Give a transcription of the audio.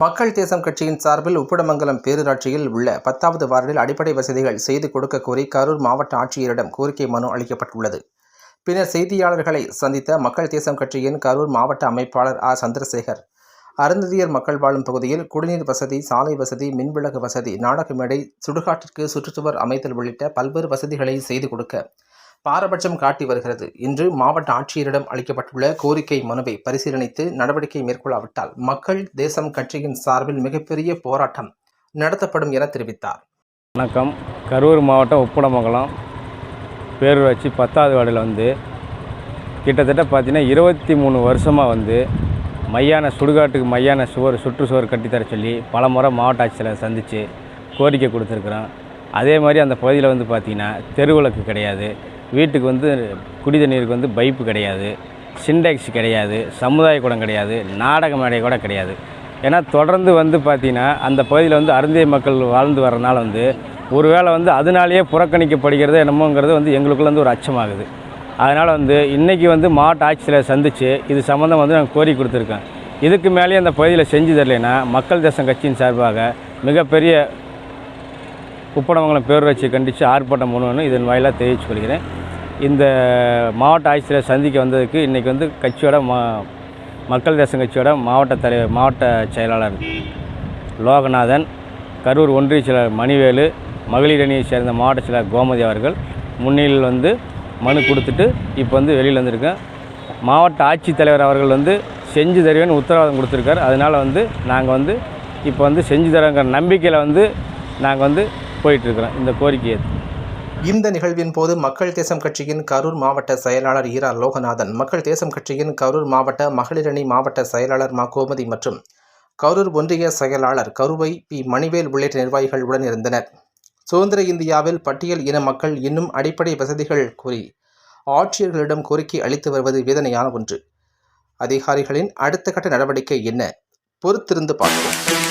மக்கள் தேசம் கட்சியின் சார்பில் உப்புடமங்கலம் பேரூராட்சியில் உள்ள பத்தாவது வார்டில் அடிப்படை வசதிகள் செய்து கொடுக்க கோரி கரூர் மாவட்ட ஆட்சியரிடம் கோரிக்கை மனு அளிக்கப்பட்டுள்ளது. பின்னர் செய்தியாளர்களை சந்தித்த மக்கள் தேசம் கட்சியின் கரூர் மாவட்ட அமைப்பாளர் ஆர். சந்திரசேகர் அருந்ததியர் மக்கள் வாழும் பகுதியில் குடிநீர் வசதி சாலை வசதி மின்விளக்கு வசதி நாடக மேடை சுடுகாட்டிற்கு சுற்றுச்சுவர் அமைத்தல் உள்ளிட்ட பல்வேறு வசதிகளை செய்து கொடுக்க பாரபட்சம் காட்டி வருகிறது. இன்று மாவட்ட ஆட்சியரிடம் அளிக்கப்பட்டுள்ள கோரிக்கை மனுவை பரிசீலனித்து நடவடிக்கை மேற்கொள்ளாவிட்டால் மக்கள் தேசம் கட்சியின் சார்பில் மிகப்பெரிய போராட்டம் நடத்தப்படும் என தெரிவித்தார். வணக்கம். கரூர் மாவட்டம் உப்படமங்கலம் பேரூராட்சி பத்தாவது வார்டில் வந்து கிட்டத்தட்ட பார்த்தீங்கன்னா இருபத்தி மூணு வருஷமாக வந்து மையான சுடுகாட்டுக்கு மையான சுவர் சுற்றுச்சுவர் கட்டித்தர சொல்லி பல முறை மாவட்ட ஆட்சியில் சந்தித்து கோரிக்கை கொடுத்துருக்குறோம். அதே மாதிரி அந்த பகுதியில் வந்து பார்த்திங்கன்னா தெருவிளக்கு கிடையாது. வீட்டுக்கு வந்து குடி தண்ணீருக்கு வந்து பைப்பு கிடையாது சின்டெக்ஸ் கிடையாது சமுதாய கூடம் கிடையாது நாடக மேடை கூட கிடையாது. ஏன்னா தொடர்ந்து வந்து பார்த்திங்கன்னா அந்த பகுதியில் வந்து அருந்திய மக்கள் வாழ்ந்து வரனால வந்து ஒருவேளை வந்து அதனாலேயே புறக்கணிக்கப்படுகிறது என்னமோங்கிறது வந்து எங்களுக்குள்ள வந்து ஒரு அச்சமாகுது. அதனால் வந்து இன்றைக்கி வந்து மாவட்ட ஆட்சியரை சந்தித்து இது சம்மந்தம் வந்து நாங்கள் கோரி கொடுத்துருக்கோம். இதுக்கு மேலேயே அந்த பகுதியில் செஞ்சு தரலைன்னா மக்கள் தேசம் கட்சியின் சார்பாக மிகப்பெரிய உப்படமங்கலம் பேரூராட்சியை கண்டித்து ஆர்ப்பாட்டம் பண்ணுவேன்னு இதன் வாயிலாக தெரிவித்துக் கொள்கிறேன். இந்த மாவட்ட ஆட்சியரை சந்திக்க வந்ததுக்கு இன்றைக்கி வந்து கட்சியோட மா மக்கள் தேசம் கட்சியோட மாவட்ட தலைவர் மாவட்ட செயலாளர் லோகநாதன் கரூர் ஒன்றிய செயலர் மணிவேலு மகளிர் அணியை சேர்ந்த மாவட்ட செயலர் கோமதி அவர்கள் முன்னிலையில் வந்து மனு கொடுத்துட்டு இப்போ வந்து வெளியில் வந்திருக்கேன். மாவட்ட ஆட்சித்தலைவர் அவர்கள் வந்து செஞ்சு தருவேன்னு உத்தரவாதம் கொடுத்துருக்காரு. அதனால் வந்து நாங்கள் வந்து இப்போ வந்து செஞ்சு தரோங்கிற நம்பிக்கையில் வந்து நாங்கள் வந்து போயிட்டுருக்குறோம் இந்த கோரிக்கையை இந்த நிகழ்வின் போது மக்கள் தேசம் கட்சியின் கரூர் மாவட்ட செயலாளர் ஈரா லோகநாதன் மக்கள் தேசம் கட்சியின் கரூர் மாவட்ட மகளிரணி மாவட்ட செயலாளர் மா. கோமதி மற்றும் கரூர் ஒன்றிய செயலாளர் கருவை பி. மணிவேல் உள்ளிட்ட நிர்வாகிகள் உடன் இருந்தனர். சுதந்திர இந்தியாவில் பட்டியல் இன மக்கள் இன்னும் அடிப்படை வசதிகள் கூறி ஆட்சியர்களிடம் கோரிக்கை அளித்து வருவது வேதனையான ஒன்று. அதிகாரிகளின் அடுத்த கட்ட நடவடிக்கை என்ன? பொறுத்திருந்து பார்ப்போம்.